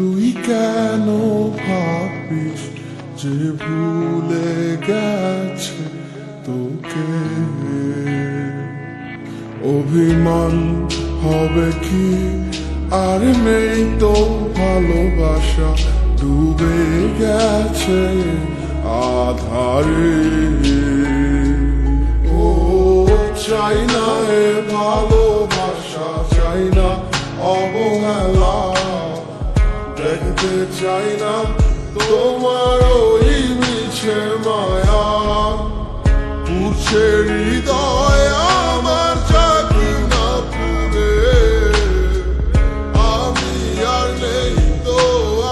তুই কেন ভাবিস যে ভুলে গেছে তোকে। অভিমান হবে কি? আর নেই তো ভালোবাসা, ডুবে গেছে আধারে। ও, চাই না ভালোবাসা, চাই না অবহেলা। দেখতে চাই না। তোমার ওই মিছে মায়া পুছে হৃদয় আমার চাকরি না পুরে আমি আর নেই তো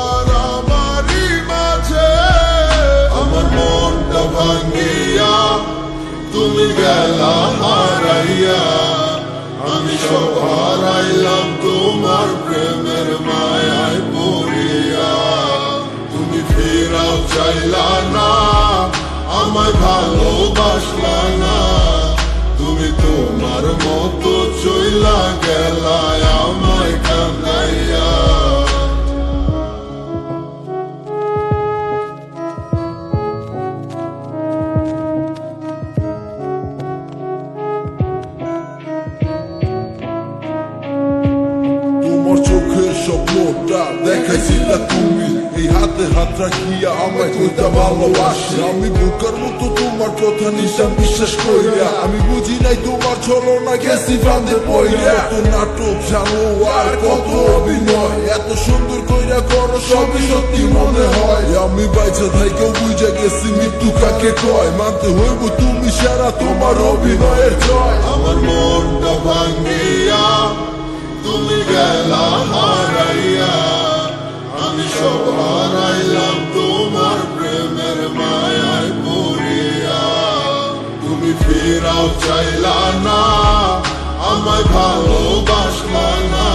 আর আমারই মাঝে। আমার মনটা ভাঙ্গিয়া তুমি গেলা হারাইয়া। আমি সব হারাইলাম। আমায় ভালোবাসলা না। তুমি তোমার মতো চইলা গেলা, আমায় কান্দাইয়া। তোমার চোখের স্বপ্নটা দেখাইছিলা তুমি, এই হাতে আমায় ভালোবাসি। আমি বুকার মতো তোমার কথা নিশান বিশ্বাস কইরা আমি বুঝি নাই তোমার গেছি পইরা নাটক, জানো, আর কত অভিনয়। এত সুন্দর কইরা সবই সত্যি মনে হয়। আমি বাইচা গেছি মৃত্যু কাকে কয়। মানতে হইব তুমি সারা তোমার অভিনয়ের জয়। আমার মনটা ভাঙ্গিয়া তুমি গেলা হারাইয়া। আমায় ভালোবাসলা না।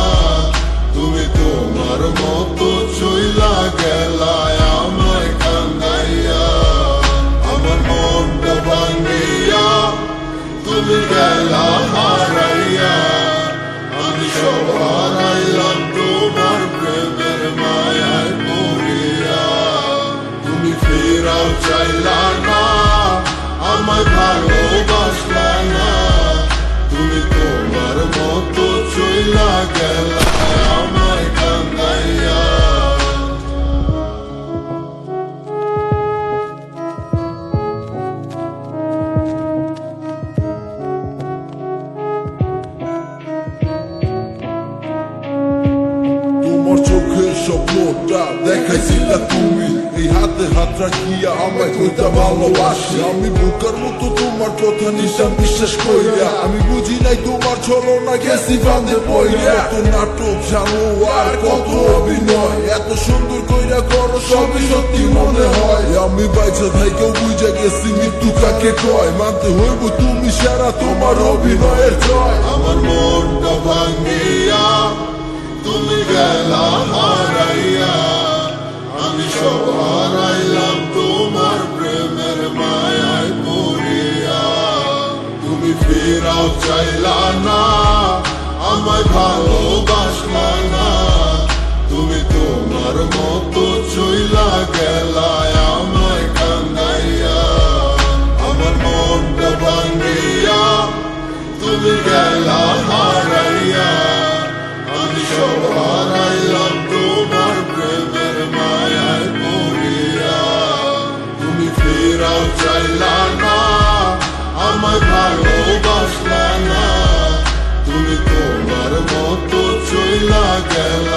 তুমি তোমার মতো চইলা গেলা, আমায় কান্দাইয়া। আমার মনটা ভাঙ্গিয়া তুমি গেলা হারাইয়া। আমি সব হারাইলাম তোমার প্রেমের মায়ায় পড়িয়া তুমি ফেরাও চাইলা না, আমায় ভালোবাসলা চইলা গেলা আমায় কান্দাইয়া তোমার চোখের স্বপ্নটা দেখাইছিলা হাতে হাত রাখিয়া আমায় কইতা ভালোবাসি। আমি বুকার মতো তোমার কথা নিশান বিশ্বাস আমি বুঝি নাই তোমার ছলনা গেছি ফান্দে পইরা। এত নাটক জানো আর কত অভিনয়। এত সুন্দর কইরা করো সবই সত্যি মনে হয়। আমি বাইচা বুঝা গেছি মৃত্যু কাকে কয়। মানতে হইব তুমি সারা তোমার অভিনয়ের জয়। আমার মনটা তুমি গেলা সব হারাইলাম তোমার তুমি ফেরাও চাইলা না, আমায় ভালোবাসলা না। তুমি তোমার মতো চইলা গেলা ভালোবাসলা